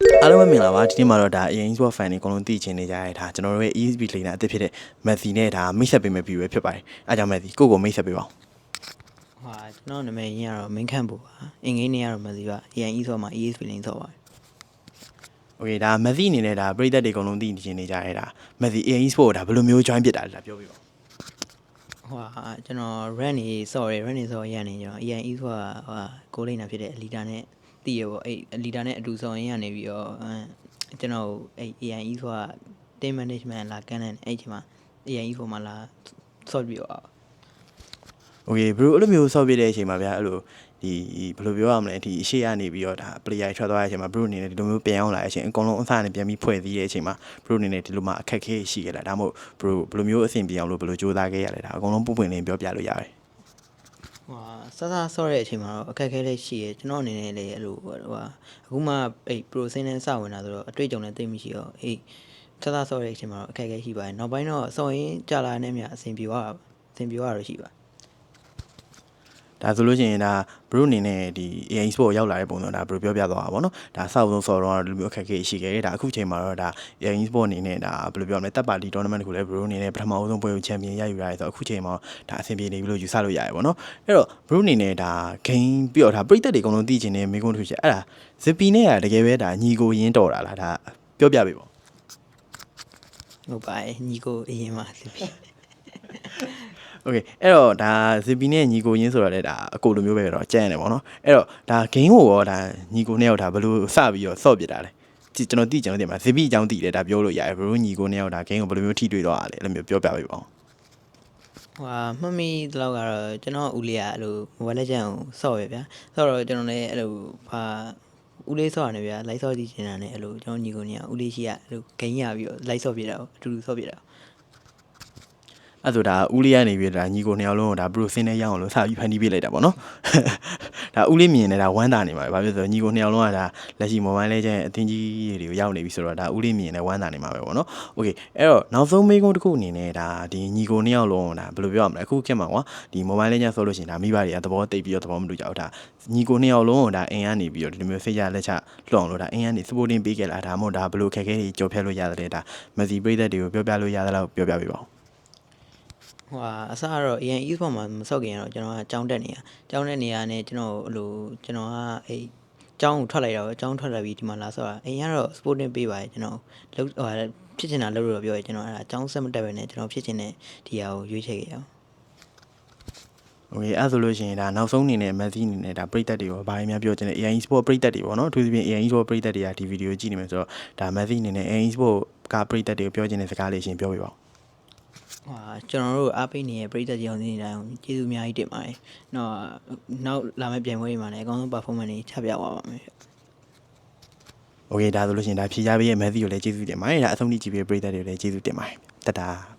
အားလုံးပဲမင်္ဂလာပါဒီနေ့မှာတော့ဒါအရင် Esports fan တွေအကုန်လုံးသိချင်နေကြရတာကျွန်တော်တို့ရဲ့ ESP လိမ့်တာအသစ်ဖြစ်တဲ့ Messi နဲ့ဒါမိတ်ဆက်ပေးမယ့် view ပဲဖြစ်ပါတယ်အားကြောင့် Messi ကိုကိုမိတ်ဆက်ပေးပါဦးဟာကျွန်တော်နာမည်ရင်းကတော့ main camp ပေါ့ပါအင်္ဂလိပ်နေရတော့ Messi ပါအရင် Esports မှာ ESP လိမ့်ဆော့ပါတယ် Okay ဒါ Messi အနေနဲ့ဒါပရိသတ်တွေအကုန်လုံးသိချင်နေကြရတာ Messi အရင် Esports ကိုဒါဘယ်လိုမျိုး join ဖြစ်တာလဲဒါပြောပြပါဦးဟွာကျွန်တော် run နေဆော့ရယ် run နေဆော့ရရနေကျွန်တော် EN Esports ဟွာကိုလိမ့်တာဖြစ်တဲ့ leader နဲ့ သိရပေါ့အဲ့လီဒါနဲ့အတူဆောင်ရင်းကနေပြီးတော့ကျွန်တော်အဲ့ AIE ဆိုတာ team management လာကန်တယ်အဲ့ချိန်မှာ AIE ကိုမှလာ solve ပြီးတော့ Okay bro အဲ့လိုမျိုး solve ပြတဲ့အချိန်မှာဗျာအဲ့လိုဒီဘယ်လိုပြောရမလဲဒီအရှိရနေပြီးတော့ဒါ player ထွက်သွားတဲ့အချိန်မှာ bro အနေနဲ့ဒီလိုမျိုးပြန်အောင်လာတဲ့အချိန်အကုန်လုံးအဆအနေပြန်ပြီးဖွဲ့စည်းတဲ့အချိန်မှာ bro အနေနဲ့ဒီလိုမှအခက်ခဲရှိခဲ့လားဒါမှမဟုတ် bro ဘယ်လိုမျိုးအဆင်ပြေအောင်လို့ဘယ်လိုကြိုးစားခဲ့ရလဲဒါအကုန်လုံးပုံပွင့်လင်းပြောပြလို့ရတယ် ဟိုဟာစစဆော့တဲ့အချိန်မှာတော့အခက်အခဲလေးရှိရကျွန်တော်အနေနဲ့လည်းအဲ့လိုဟိုဟာအခုမှအဲ့ pro scene နဲ့စဝင်တာဆိုတော့အတွေ့အကြုံလည်းသိမရှိတော့အေးစစဆော့တဲ့အချိန်မှာတော့အခက်အခဲရှိပါတယ်နောက်ပိုင်းတော့ဆော့ရင်ကြာလာတဲ့မြအဆင်ပြေသွားအဆင်ပြေသွားတော့ရှိပါ ဒါဆိုလို့ရှိရင်ဒါဘရုအနေနဲ့ဒီ AI Sport ရောက်လာတဲ့ပုံစံဒါဘယ်လိုပြောပြသွားတာပေါ့နော်ဒါအဆောက်အဦဆော်တော့ဒီလိုမျိုးအခက်အခဲရှိခဲ့တယ်ဒါအခုချိန်မှာတော့ဒါ AI Sport အနေနဲ့ဒါဘယ်လိုပြောမလဲတပ်ပါလီ tournament တခုလည်းဘရုအနေနဲ့ပထမအဆုံးပွဲကိုချန်ပီယံရယူရတယ်ဆိုတော့အခုချိန်မှာဒါအဆင်ပြေနေပြီလို့ယူဆလို့ရတယ်ပေါ့နော်အဲ့တော့ဘရုအနေနဲ့ဒါ game ပြီးတော့ဒါပရိသတ်တွေအကုန်လုံးသိချင်နေမိကုန်းတစ်ခုချက်အဲ့ဒါ Zippy နဲ့ကတကယ်ပဲဒါညီကိုရင်းတော်တာလားဒါပြောပြပေးပါဟုတ်ပါတယ်ညီကိုအရင်မှစစ်ပြီ โอเคအဲ့တော့ဒါ Zippy နဲ့ညီကိုရင်းဆိုတော့လေဒါအကိုလိုမျိုးပဲတော့ကြမ်းရတယ်ပေါ့နော်အဲ့တော့ဒါ game ကိုရောဒါညီကိုနဲ့ရောဒါဘယ်လိုစပြီးတော့ဆော့ပြတာလဲကြည့်ကျွန်တော်သိကျွန်တော်သိမှာ Zippy အကြောင်းသိတယ်ဒါပြောလို့ရတယ်ဘယ်လိုညီကိုနဲ့ရောဒါ game ကိုဘယ်လိုမျိုးထိတွေ့တော့ရလဲအဲ့လိုမျိုးပြောပြပေးပါဦး ဟိုဟာမှတ်မိတလောက်ကတော့ကျွန်တော်ဦးလေးကအဲ့လို mobile legend ကိုဆော့ရဗျာဆော့တော့ကျွန်တော်လည်းအဲ့လိုဟာဦးလေးဆော့ရတယ်ဗျာ live ဆော့ကြည့်နေတာနဲ့အဲ့လိုကျွန်တော်ညီကိုနေကဦးလေးရှိကအဲ့လိုဂိမ်းရပြီးတော့ live ဆော့ပြတာကိုအတူတူဆော့ပြတာ အဲ့ဆိုဒါဦးလေးကနေပြီးဒါညီကိုနှစ်ယောက်လုံးကိုဒါ bruising နဲ့ရအောင်လို့စပြီးဖန်တီးပေးလိုက်တာပေါ့နော်ဒါဦးလေးမြင်နေတာဝမ်းသာနေမှာပဲဘာဖြစ်လို့ဆိုညီကိုနှစ်ယောက်လုံးကဒါလက်ရှိ mobile လေးချင်းအတင်းကြီးတွေကိုရောက်နေပြီဆိုတော့ဒါဦးလေးမြင်နေဝမ်းသာနေမှာပဲပေါ့နော် okay အဲ့တော့နောက်ဆုံးမိကုန်းတစ်ခုအနေနဲ့ဒါဒီညီကိုနှစ်ယောက်လုံးကိုဒါဘယ်လိုပြောရမလဲအခုခင်မှာကွာဒီ mobile လေးချင်းဆိုလို့ရှိရင်ဒါမိဘတွေကသဘောတိတ်ပြီးတော့သဘောမတူကြဘူးဒါညီကိုနှစ်ယောက်လုံးကိုဒါအိမ်ကနေပြီးတော့ဒီလိုမျိုးစိတ်ရလက်ချလွှောင်လို့ဒါအိမ်ကနေ supporting ပေးခဲ့လားဒါမှမဟုတ်ဒါဘယ်လိုခက်ခဲတွေကြော်ဖြတ်လို့ရသလဲဒါမစီပြိသက်တွေကိုပြောပြလို့ရသလားပြောပြပေးပါဦး ဟိုဟာအစကတော့ AN e-sport မှာမဆော့ခင်ကတော့ကျွန်တော်ကကြောင်းတက်နေတာကြောင်းတက်နေရနဲ့ကျွန်တော်အဲ့လိုကျွန်တော်ကအဲ့ကျောင်းကိုထွက်လိုက်တော့ကျောင်းထွက်လာပြီးဒီမှာလာဆော့တာအိမ်ကတော့ sporting ပေးပါတယ်ကျွန်တော်လုံးဟိုဟာဖြစ်ချင်တာလုပ်လို့ပြောရကျွန်တော်အဲ့ဒါကျောင်းဆက်မတက်ပဲနဲ့ကျွန်တော်ဖြစ်ချင်တဲ့ဒီဟာကိုရွေးချယ်ခဲ့ရအောင် โอเคအဲ့ဆိုလို့ရှိရင်ဒါနောက်ဆုံးအနေနဲ့ Messi အနေနဲ့ဒါပရိသတ်တွေရောဘာတွေများပြောချင်လဲ AI Sport ပရိသတ်တွေပေါ့နော်အထူးသဖြင့် AI Sport ပရိသတ်တွေကဒီဗီဒီယိုကြည့်နေမယ်ဆိုတော့ဒါ Messi အနေနဲ့ AI Sport ကပရိသတ်တွေကိုပြောချင်တဲ့စကားလေးရှင်ပြောပြပါဦး ဟာကျွန်တော်တို့အားပေးနေတဲ့ပရိသတ်ကြောင်စီတိုင်းကျေးဇူးအများကြီးတင်ပါတယ်။နော်နောက်လာမယ့်ပြိုင်ပွဲတွေမှာလည်းအကောင်းဆုံး performance တွေချပြသွားပါမယ်။ Okay ဒါဆိုလို့ရှိရင်ဒါဖြေရပေးရဲ့ message ကိုလည်းကျေးဇူးတင်ပါတယ်။ဒါအဆုံးထိကြည့်ပေးပရိသတ်တွေကိုလည်းကျေးဇူးတင်ပါတယ်။တတား